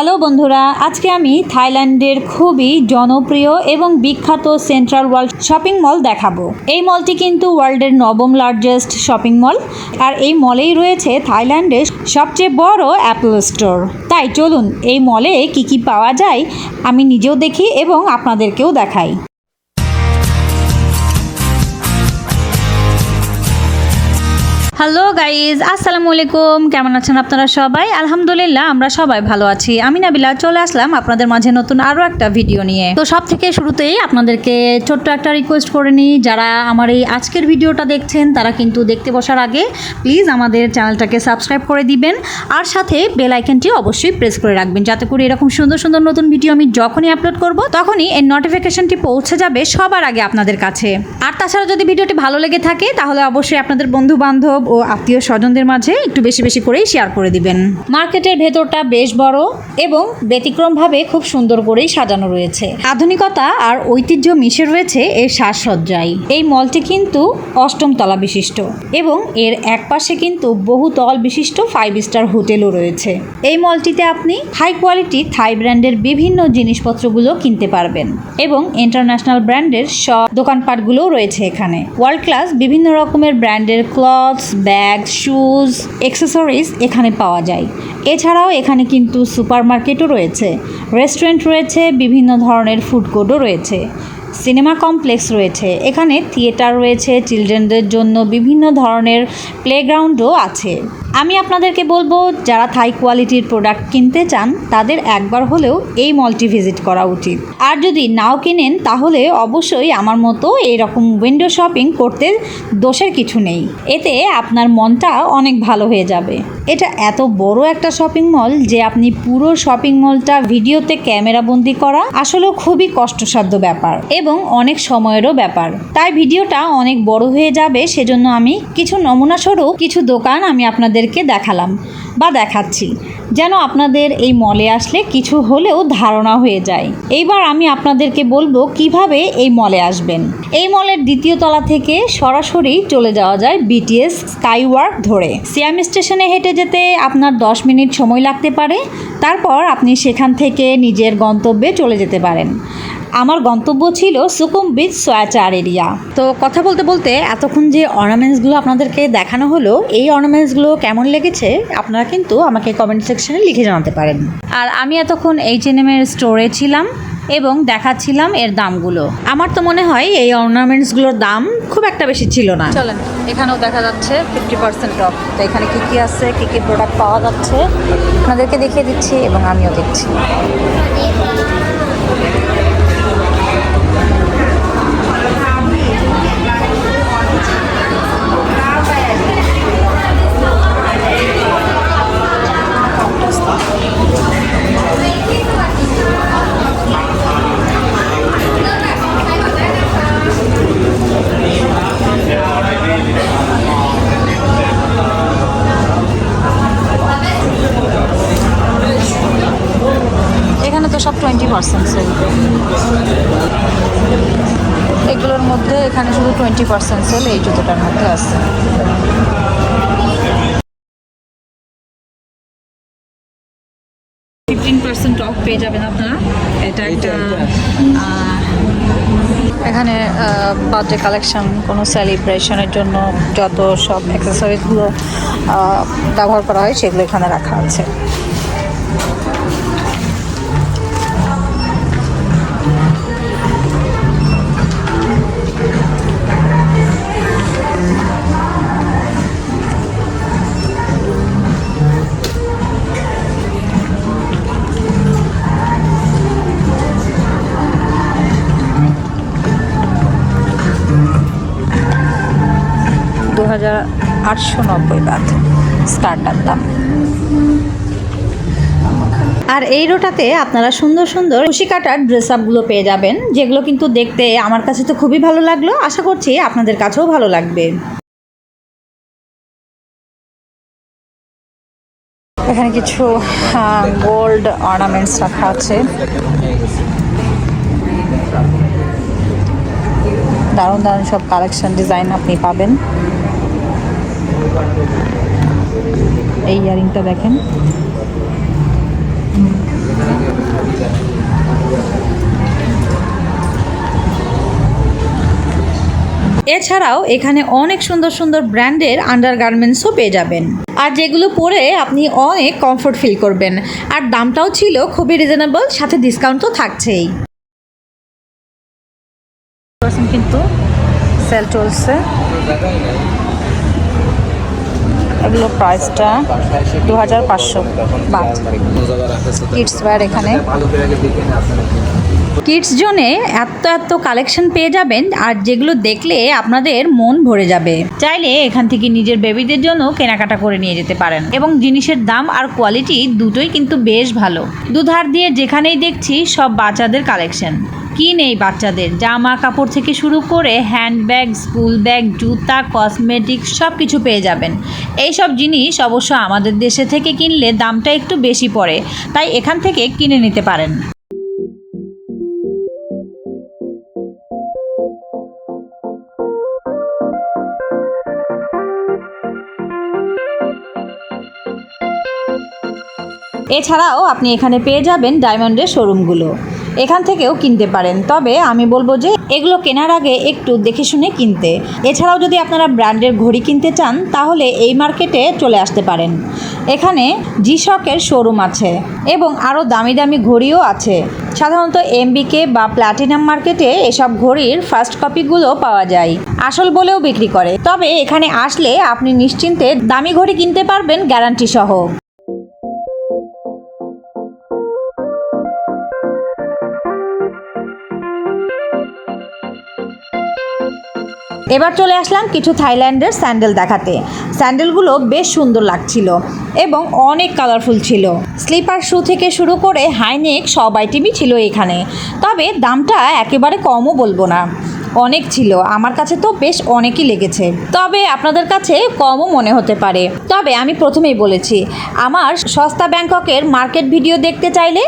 Hello বন্ধুরা, আজকে আমি থাইল্যান্ডের খুবই জনপ্রিয় এবং বিখ্যাত সেন্ট্রাল ওয়ার্ল্ড শপিং মল দেখাবো। এই মলটি কিন্তু ওয়ার্ল্ডের নবম লার্জেস্ট শপিং মল আর এই মলেই রয়েছে থাইল্যান্ডের সবচেয়ে বড় অ্যাপল স্টোর। তাই চলুন, এই মলে কি কি পাওয়া যায় আমি নিজেও দেখি এবং আপনাদেরকেও দেখাই। হ্যালো গাইজ আসসালামু আলাইকুম কেমন আছেন আপনারা সবাই? আলহামদুলিল্লাহ, আমরা সবাই ভালো আছি। আমি নাবিলা, চলে আসলাম আপনাদের মাঝে নতুন আরও একটা ভিডিও নিয়ে। তো সব থেকে শুরুতেই আপনাদেরকে ছোট্ট একটা রিকোয়েস্ট করে নিই। যারা আমার এই আজকের ভিডিওটা দেখছেন, তারা কিন্তু দেখতে বসার আগে প্লিজ আমাদের চ্যানেলটাকে সাবস্ক্রাইব করে দিবেন। আর সাথে বেল আইকনটি অবশ্যই প্রেস করে রাখবেন, যাতে করে এরকম সুন্দর সুন্দর নতুন ভিডিও আমি যখনই আপলোড করব, তখনই এর নোটিফিকেশনটি পৌঁছে যাবে সবার আগে আপনাদের কাছে। আর তাছাড়া যদি ভিডিওটি ভালো লেগে থাকে, তাহলে অবশ্যই আপনাদের বন্ধু বান্ধব ও আত্মীয় স্বজনদের মাঝে একটু বেশি বেশি করেই শেয়ার করে দিবেন। মার্কেটের ভেতরটা বেশ বড় এবং ব্যতিক্রমভাবে খুব সুন্দর করেই সাজানো রয়েছে। আধুনিকতা আর ঐতিহ্য মিশে রয়েছে এর সাজসজ্জায়। এই মলটি কিন্তু অষ্টম তলা বিশিষ্ট এবং এর একপাশে কিন্তু বহু তল বিশিষ্ট ফাইভ স্টার হোটেলও রয়েছে। এই মলটিতে আপনি হাই কোয়ালিটি থাই ব্র্যান্ডের বিভিন্ন জিনিসপত্রগুলো কিনতে পারবেন এবং ইন্টারন্যাশনাল ব্র্যান্ডের সব দোকানপাটগুলোও রয়েছে এখানে। ওয়ার্ল্ড ক্লাস বিভিন্ন রকমের ব্র্যান্ডের ক্লথস ব্যাগ, শুজ অ্যাক্সেসরিজ এখানে পাওয়া যায়। এছাড়াও এখানে কিন্তু সুপার মার্কেটও রয়েছে। রেস্টুরেন্ট রয়েছে, বিভিন্ন ধরনের ফুড কোর্টও রয়েছে। সিনেমা কমপ্লেক্স রয়েছে। এখানে থিয়েটার রয়েছে চিলড্রেনদের জন্য বিভিন্ন ধরনের প্লেগ্রাউন্ডও আছে। আমি আপনাদেরকে বলব, যারা থাই কোয়ালিটির প্রোডাক্ট কিনতে চান, তাদের একবার হলেও এই মলটি ভিজিট করা উচিত। আর যদি নাও কিনেন, তাহলে অবশ্যই আমার মতো এরকম উইন্ডো শপিং করতে দোষের কিছু নেই। এতে আপনার মনটা অনেক ভালো হয়ে যাবে। এটা এত বড় একটা শপিং মল যে আপনি পুরো শপিং মলটা ভিডিওতে ক্যামেরাবন্দি করা আসলে খুবই কষ্টসাধ্য ব্যাপার এবং অনেক সময়েরও ব্যাপার। তাই ভিডিওটা অনেক বড় হয়ে যাবে, সেজন্য আমি কিছু নমুনা স্বরূপ, কিছু দোকান আমি আপনাদেরকে দেখালাম বা দেখাচ্ছি, যেন আপনাদের এই মলে আসলে কিছু হলেও ধারণা হয়ে যায়। এইবার আমি আপনাদেরকে বলব কীভাবে এই মলে আসবেন। এই মলের দ্বিতীয় তলা থেকে সরাসরি চলে যাওয়া যায় বিটিএস স্কাইওয়ার্ক ধরে। সিয়াম স্টেশনে হেঁটে যেতে আপনার দশ মিনিট সময় লাগতে পারে। তারপর আপনি সেখান থেকে নিজের গন্তব্যে চলে যেতে পারেন। আমার গন্তব্য ছিল সুকুম বিচ সোয়াচার এরিয়া তো কথা বলতে বলতে এতক্ষণ যে অর্নামেন্টসগুলো আপনাদেরকে দেখানো হলো, এই অর্নামেন্টসগুলো কেমন লেগেছে আপনারা কিন্তু আমাকে কমেন্ট সেকশনে লিখে জানাতে পারেন। আর আমি এতক্ষণ এইচ এন এম এর স্টোরে ছিলাম এবং দেখাচ্ছিলাম এর দামগুলো। আমার তো মনে হয় এই অর্নামেন্টসগুলোর দাম খুব একটা বেশি ছিল না। চলেন, এখানেও দেখা যাচ্ছে ফিফটি পার্সেন্ট অফ তো এখানে কী কী আছে, কী কী প্রোডাক্ট পাওয়া যাচ্ছে, আপনাদেরকে দেখিয়ে দিচ্ছি এবং আমিও দেখছি। ফিফটিন পার্সেন্ট অফ পেয়ে যাবেন আপনারা। এটা একটা এখানে বার্থডে কালেকশন কোনো সেলিব্রেশনের জন্য যত সব অ্যাক্সেসরিজগুলো ব্যবহার করা হয় সেগুলো এখানে রাখা আছে। হাজার আটশো নব্বই বাদ স্কার্টার দাম। আর এই রোটাতে আপনারা সুন্দর সুন্দর খুশি কাটার ড্রেস আপগুলো পেয়ে যাবেন, যেগুলো কিন্তু দেখতে আমার কাছে তো খুবই ভালো লাগল। আশা করছি আপনাদের কাছেও ভালো লাগবে। এখানে কিছু গোল্ড অর্নামেন্টস রাখা আছে। দারুণ দারুণ সব কালেকশন ডিজাইন আপনি পাবেন। এই ইয়ারিংটা দেখেন। এছাড়াও এখানে অনেক সুন্দর সুন্দর ব্র্যান্ডের আন্ডার গার্মেন্টসও পেয়ে যাবেন। আর যেগুলো পরে আপনি অনেক কমফোর্ট ফিল করবেন। আর দামটাও ছিল খুবই রিজনেবল সাথে ডিসকাউন্ট তো থাকছেই। কিন্তু সেল চলছে। এগুলো প্রাইসটা দু হাজার পাঁচশো কিডস ওয়্যার এখানে। কিডস জোনে এত এত কালেকশন পেয়ে যাবেন, আর যেগুলো দেখলে আপনাদের মন ভরে যাবে। চাইলে এখান থেকে নিজের বেবিদের জন্য কেনাকাটা করে নিয়ে যেতে পারেন। এবং জিনিসের দাম আর কোয়ালিটি দুটোই কিন্তু বেশ ভালো। দুধার দিয়ে যেখানেই দেখছি সব বাচ্চাদের কালেকশন কি নেই বাচ্চাদের? জামা কাপড় থেকে শুরু করে হ্যান্ডব্যাগ, স্কুল ব্যাগ, জুতা কসমেটিক্স সব কিছু পেয়ে যাবেন। এই সব জিনিস অবশ্য আমাদের দেশে থেকে কিনলে দামটা একটু বেশি পড়ে, তাই এখান থেকে কিনে নিতে পারেন। এছাড়াও আপনি এখানে পেয়ে যাবেন ডায়মন্ডের শোরুমগুলো। এখান থেকেও কিনতে পারেন। তবে আমি বলব যে এগুলো কেনার আগে একটু দেখে শুনে কিনতে। এছাড়াও যদি আপনারা ব্র্যান্ডের ঘড়ি কিনতে চান, তাহলে এই মার্কেটে চলে আসতে পারেন। এখানে জি শকের শোরুম আছে এবং আরও দামি দামি ঘড়িও আছে। সাধারণত এমবিকে বা প্ল্যাটিনাম মার্কেটে এসব ঘড়ির ফার্স্ট কপিগুলো পাওয়া যায়। আসল বলেও বিক্রি করে। তবে এখানে আসলে আপনি নিশ্চিন্তে দামি ঘড়ি কিনতে পারবেন গ্যারান্টি সহ। এবার চলে আসলাম কিছু থাইল্যান্ডের স্যান্ডেল দেখাতে। স্যান্ডেলগুলো বেশ সুন্দর লাগছিল এবং অনেক কালারফুল ছিল। স্লিপার শু থেকে শুরু করে হাইনেক সব আইটেমই ছিল এখানে। তবে দামটা একেবারে কমও বলব না। অনেক ছিল। আমার কাছে তো বেশ অনেকই লেগেছে। তবে আপনাদের কাছে কমও মনে হতে পারে। তবে আমি প্রথমেই বলেছি, আমার সস্তা ব্যাংককের মার্কেট ভিডিও দেখতে চাইলে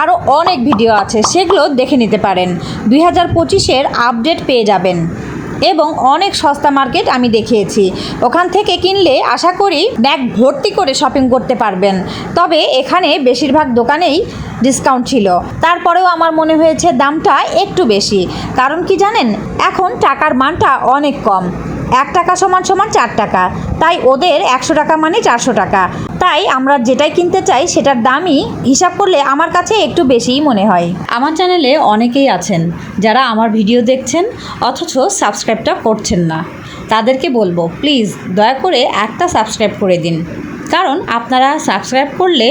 আরও অনেক ভিডিও আছে, সেগুলো দেখে নিতে পারেন। দুই হাজার পঁচিশের আপডেট পেয়ে যাবেন। এবং অনেক সস্তা মার্কেট আমি দেখিয়েছি। ওখান থেকে কিনলে আশা করি ব্যাগ ভর্তি করে শপিং করতে পারবেন। তবে এখানে বেশিরভাগ দোকানেই ডিসকাউন্ট ছিল। তারপরেও আমার মনে হয়েছে দামটা একটু বেশি। কারণ কি জানেন? এখন টাকার মানটা অনেক কম। এক টাকা সমান সমান চার টাকা। তাই ওদের একশো টাকা মানে চারশো টাকা। তাই আমরা যেটাই কিনতে চাই সেটার দামই হিসাব করলে আমার কাছে একটু বেশিই মনে হয়। আমার চ্যানেলে অনেকেই আছেন যারা আমার ভিডিও দেখছেন অথচ সাবস্ক্রাইবটা করছেন না। তাদেরকে বলব, প্লিজ দয়া করে একটা সাবস্ক্রাইব করে দিন। কারণ আপনারা সাবস্ক্রাইব করলে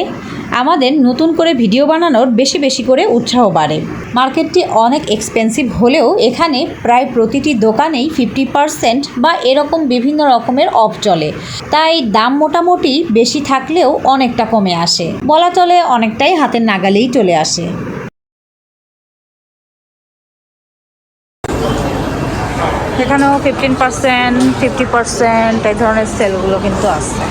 আমাদের নতুন করে ভিডিও বানানোর বেশি বেশি করে উৎসাহ বাড়ে। মার্কেটটি অনেক এক্সপেন্সিভ হলেও এখানে প্রায় প্রতিটি দোকানেই ফিফটি পারসেন্ট বা এরকম বিভিন্ন রকমের অফ চলে। তাই দাম মোটামুটি বেশি থাকলেও অনেকটা কমে আসে। বলা চলে অনেকটাই হাতের নাগালেই চলে আসে। এখানেও ফিফটিন পার্সেন্ট ফিফটি পার্সেন্ট এই ধরনের সেলগুলো কিন্তু আছে।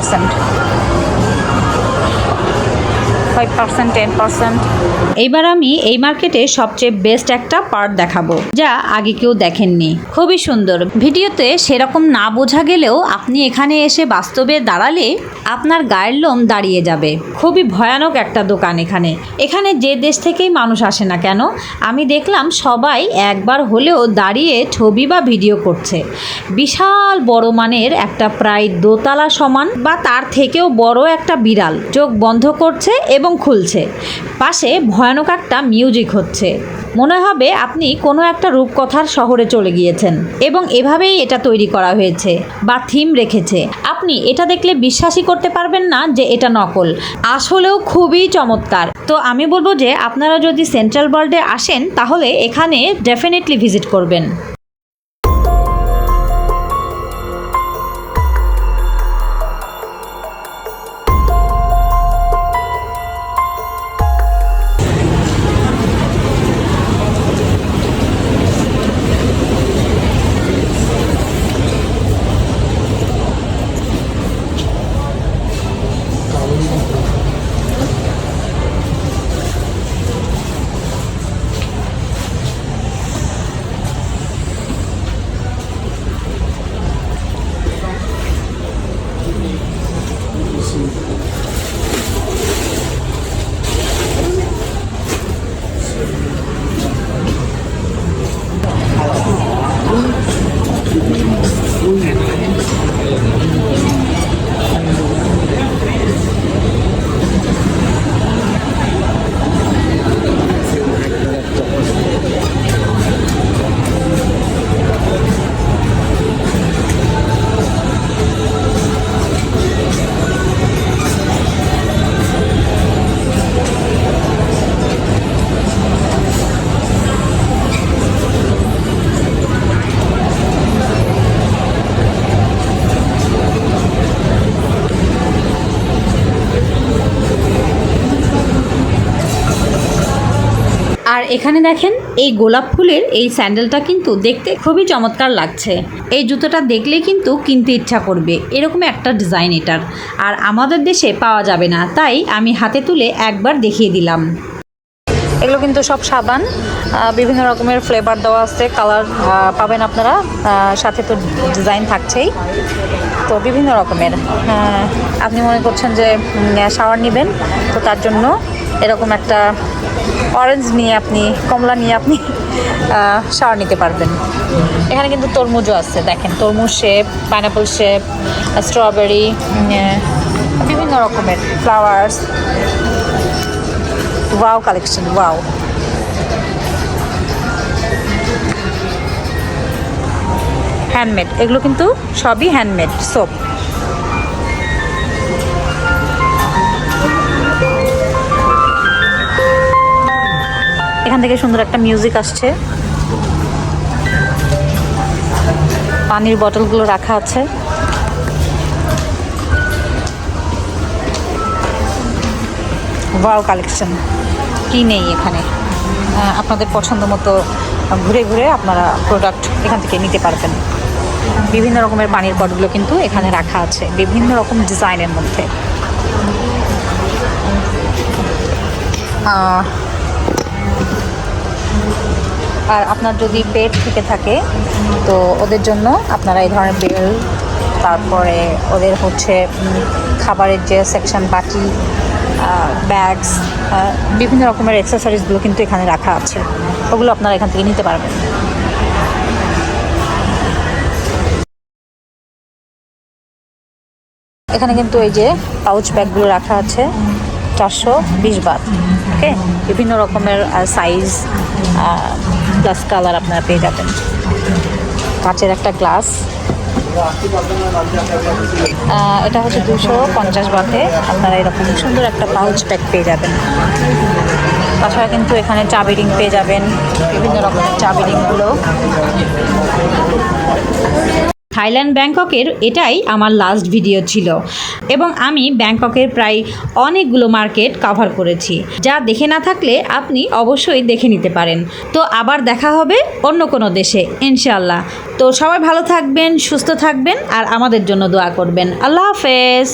পার্সেন্ট পার্সেন্ট এইবার আমি এই মার্কেটে সবচেয়ে বেস্ট একটা পার্ট দেখাবো, যা আগে কেউ দেখেননি। খুবই সুন্দর। ভিডিওতে সেরকম না বোঝা গেলেও আপনি এখানে এসে বাস্তবে দাঁড়ালে আপনার গায়ের লোম দাঁড়িয়ে যাবে। খুবই ভয়ানক একটা দোকান এখানে। এখানে যে দেশ থেকেই মানুষ আসে না কেন, আমি দেখলাম সবাই একবার হলেও দাঁড়িয়ে ছবি বা ভিডিও করছে। বিশাল বড় মানের একটা প্রায় দোতলা সমান বা তার থেকেও বড় একটা বিড়াল। চোখ বন্ধ করছে এবং খুলছে। পাশে ভয়ানক একটা মিউজিক হচ্ছে। মনে হবে আপনি কোনো একটা রূপকথার শহরে চলে গিয়েছেন এবং এভাবেই এটা তৈরি করা হয়েছে বা থিম রেখেছে। আপনি এটা দেখলে বিশ্বাসই করতে পারবেন না যে এটা নকল। আসলেও খুবই চমৎকার। তো আমি বলব যে আপনারা যদি সেন্ট্রাল ওয়ার্ল্ডে আসেন তাহলে এখানে ডেফিনেটলি ভিজিট করবেন। এখানে দেখেন, এই গোলাপ ফুলের এই স্যান্ডেলটা কিন্তু দেখতে খুবই চমৎকার লাগছে। এই জুতোটা দেখলে কিন্তু কিনতে ইচ্ছা করবে। এরকম একটা ডিজাইন এটার। আর আমাদের দেশে পাওয়া যাবে না। তাই আমি হাতে তুলে একবার দেখিয়ে দিলাম। এগুলো কিন্তু সব সাবান বিভিন্ন রকমের ফ্লেভার দেওয়া আছে কালার পাবেন আপনারা সাথে তো ডিজাইন থাকছেই। তো বিভিন্ন রকমের আপনি মনে করছেন যে শাওয়ার নেবেন, তো তার জন্য এরকম একটা অরেঞ্জ নিয়ে আপনি, কমলা নিয়ে আপনি শাওয়ার নিতে পারবেন। এখানে কিন্তু তরমুজও আছে, দেখেন, তরমুজ শেপ পাইনাপল শেপ স্ট্রবেরি বিভিন্ন রকমের flowers wow collection wow handmade এগুলো কিন্তু সবই হ্যান্ডমেড সোপ এখান থেকে সুন্দর একটা মিউজিক আসছে। পানির বটলগুলো রাখা আছে। ওয়াও কালেকশন কি নেই এখানে। আপনাদের পছন্দ মতো ঘুরে ঘুরে আপনারা প্রোডাক্ট এখান থেকে নিতে পারবেন। বিভিন্ন রকমের পানির পটগুলো কিন্তু এখানে রাখা আছে, বিভিন্ন রকম ডিজাইনের মধ্যে। আর আপনার যদি পেট থেকে থাকে, তো ওদের জন্য আপনারা এই ধরনের বেল, তারপরে ওদের হচ্ছে খাবারের যে সেকশন বাটি ব্যাগস বিভিন্ন রকমের অ্যাক্সেসরিজগুলো কিন্তু এখানে রাখা আছে। ওগুলো আপনারা এখান থেকে নিতে পারবেন। এখানে কিন্তু এই যে পাউচ ব্যাগগুলো রাখা আছে, চারশো বিশ বাদ ওকে বিভিন্ন রকমের সাইজ প্লাস কালার আপনারা পেয়ে যাবেন। কাঁচের একটা গ্লাস এটা হচ্ছে দুশো পঞ্চাশ বাতে। আপনারা এরকম সুন্দর একটা পাউচ প্যাক পেয়ে যাবেন। তাছাড়া কিন্তু এখানে চাবি রিং পেয়ে যাবেন। বিভিন্ন রকমের চাবি রিংগুলো থাইল্যান্ড ব্যাংককের এটাই আমার লাস্ট ভিডিও ছিল। এবং আমি ব্যাংককের প্রায় অনেকগুলো মার্কেট কভার করেছি। যা দেখে না থাকলে আপনি অবশ্যই দেখে নিতে পারেন। তো আবার দেখা হবে অন্য কোনো দেশে ইনশাল্লাহ তো সবাই ভালো থাকবেন, সুস্থ থাকবেন, আর আমাদের জন্য দোয়া করবেন। আল্লাহ হাফেজ।